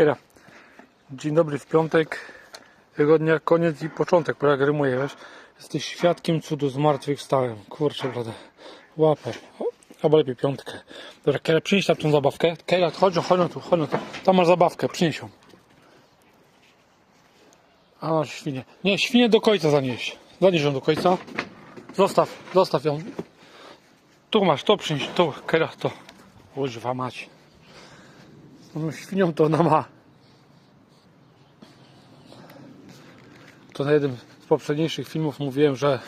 Kiera. Dzień dobry w piątek. Tygodnia koniec i początek, bo jak rymuje, wiesz? Jesteś świadkiem cudu, zmartwychwstałem. Kurczę, blade. Łapę. Albo lepiej piątkę. Dobra, Kiera, przynieś tam tą zabawkę. Kiera, chodź, chodź tu, chodź tu. Tam masz zabawkę, przynieś ją. A masz świnię. Nie, świnię do końca zanieś. Zanieś ją do końca. Zostaw, zostaw ją. Tu masz, to przynieś, tu, Kiera, to. Łożwa mać. No, świnią to ona ma. To na jednym z poprzedniejszych filmów mówiłem, że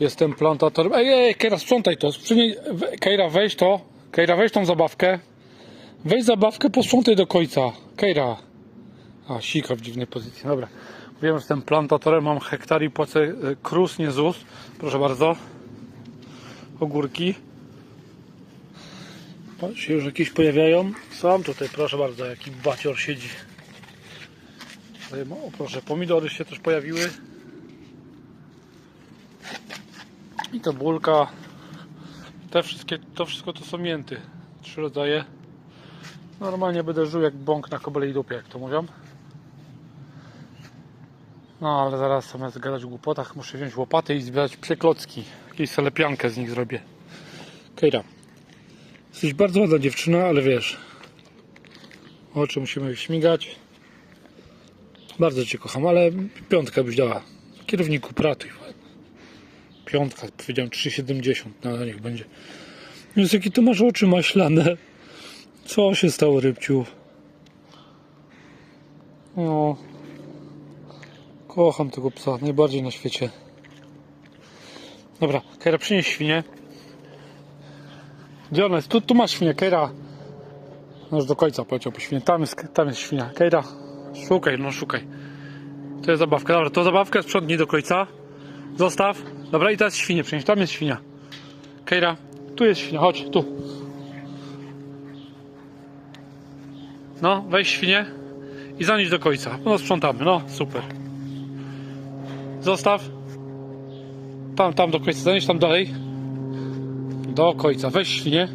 jestem plantatorem. Ej, ej, Kejra, sprzątaj to. Sprzynie... we- Kejra, weź to. Kejra, weź tą zabawkę. Weź zabawkę, posprzątaj do końca. Kejra. A, sika w dziwnej pozycji. Dobra. Wiem, że jestem plantatorem, mam hektar i płacę e, krus, nie ZUS. Proszę bardzo. Ogórki. Się już jakieś pojawiają. Są tutaj, proszę bardzo, jaki bacior siedzi. O, proszę, pomidory się też pojawiły. I to bulka. Te wszystkie, to wszystko to są mięty. Trzy rodzaje. Normalnie będę żył jak bąk na kobylej dupie, jak to mówią. No ale zaraz zamiast gadać o głupotach muszę wziąć łopatę i zbierać przeklocki. Jakieś salepiankę z nich zrobię. Kejra. Jesteś bardzo ładna dziewczyna, ale wiesz. Oczy musimy śmigać. Bardzo Cię kocham, ale piątkę byś dała. Kierowniku pratuj. Piątka, powiedziałem 3,70. No niech będzie. Więc jakie ty masz oczy maślane. Co się stało, rybciu? No. Kocham tego psa, najbardziej na świecie. Dobra, Kera, przynieś świnię. Gdzie jest? Tu, tu masz świnię, Kejra. Już do końca poleciał po świnię. Tam jest, tam jest świnia. Szukaj, no szukaj. To jest zabawka. Dobra, to zabawkę sprzątnij do końca. Zostaw. Dobra, i teraz świnię przynieś. Tam jest świnia. Kejra, tu jest świnia, chodź, tu. No, weź świnię i zanieś do końca. No, sprzątamy, no, super. Zostaw. Tam, tam do końca, zanieś tam dalej. Do końca. Weź świnię.